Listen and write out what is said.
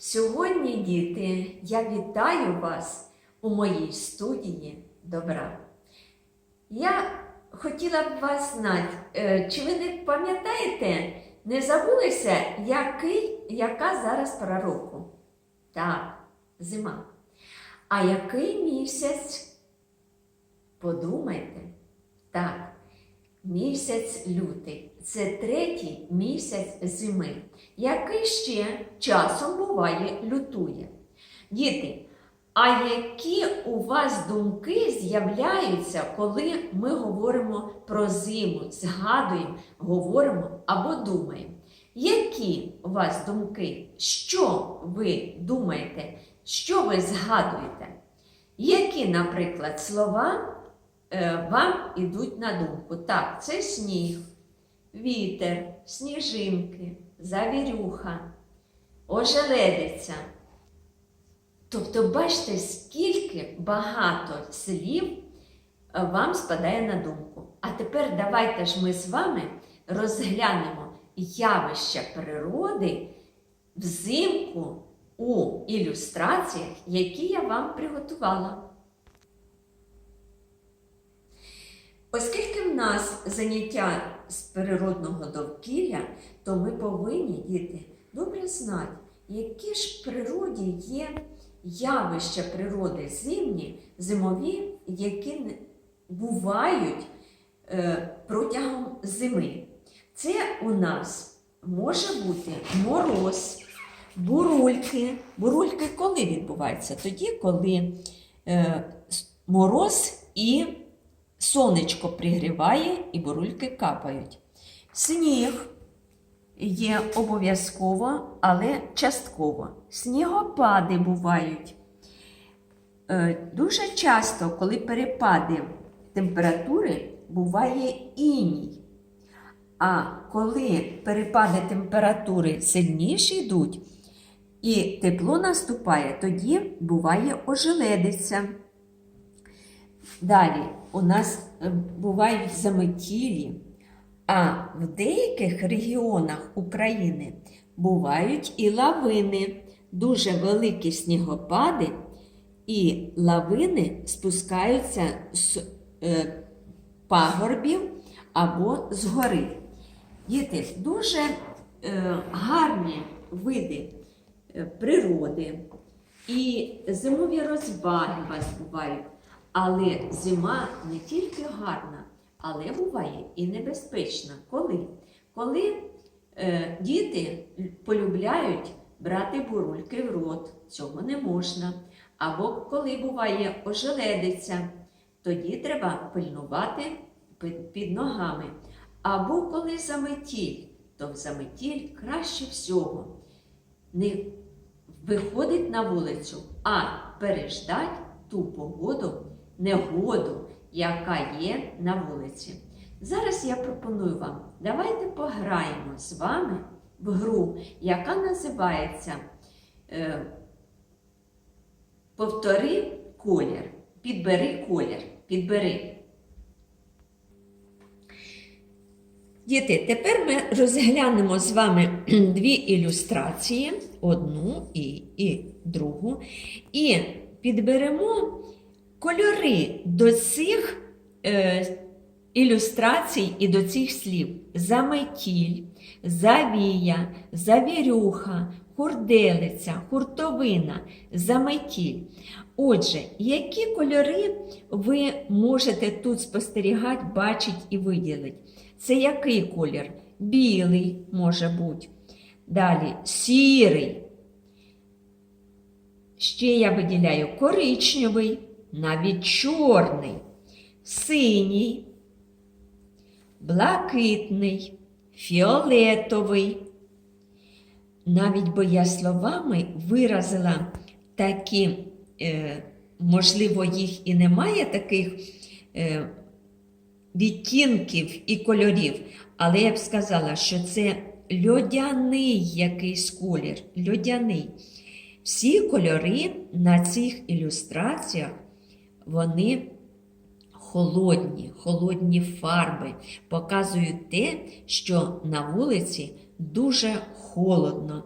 Сьогодні, діти, я вітаю вас у моїй студії добра. Я хотіла б вас знати, е, чи ви не пам'ятаєте, не забулися, який, яка зараз пора року? Так, зима. А який місяць? Подумайте. Так, місяць лютий. Це третій місяць зими, який ще часом буває лютує. Діти, а які у вас думки з'являються, коли ми говоримо про зиму, згадуємо, говоримо або думаємо? Які у вас думки? Що ви думаєте? Що ви згадуєте? Які, наприклад, слова е, вам ідуть на думку? Так, це сніг, вітер, сніжинки, завірюха, ожеледиця. Тобто, бачите, скільки багато слів е, вам спадає на думку. А тепер давайте ж ми з вами розглянемо явища природи взимку у ілюстраціях, які я вам приготувала. Оскільки в нас заняття з природного довкілля, то ми повинні, діти, добре знати, які ж в природі є явища природи зимні, зимові, які бувають е, протягом зими. Це у нас може бути мороз, бурульки. Бурульки коли відбуваються? Тоді, коли е, мороз і сонечко пригріває, і бурульки капають. Сніг є обов'язково, але частково. Снігопади бувають. Е, Дуже часто, коли перепади температури, буває іній. А коли перепади температури сильніші йдуть і тепло наступає, тоді буває ожеледиця. Далі у нас е, бувають заметілі, а в деяких регіонах України бувають і лавини, дуже великі снігопади, і лавини спускаються з е, пагорбів або з гори. Діти, дуже е, гарні види е, природи і зимові розваги вас бувають. Але зима не тільки гарна, але буває і небезпечна. Коли? Коли е, діти полюбляють брати бурульки в рот, цього не можна. Або коли буває ожеледиця, тоді треба пильнувати під, ногами. Або коли заметіль, то в заметіль краще всього не виходить на вулицю, а переждать ту погоду, негоду, яка є на вулиці. Зараз я пропоную вам, давайте пограємо з вами в гру, яка називається е, Повтори колір, підбери колір, підбери. Діти, тепер ми розглянемо з вами дві ілюстрації, одну і, і другу, і підберемо кольори до цих е, ілюстрацій і до цих слів: заметіль, завія, завірюха, хурделиця, хуртовина, заметіль. Отже, які кольори ви можете тут спостерігати, бачити і виділити? Це який колір? Білий може бути. Далі сірий. Ще я виділяю коричневий, навіть чорний, синій, блакитний, фіолетовий. Навіть бо я словами виразила такі, е, можливо, їх і немає таких е, відтінків і кольорів, але я б сказала, що це льодяний якийсь колір, льодяний. Всі кольори на цих ілюстраціях, вони холодні, холодні фарби, показують те, що на вулиці дуже холодно.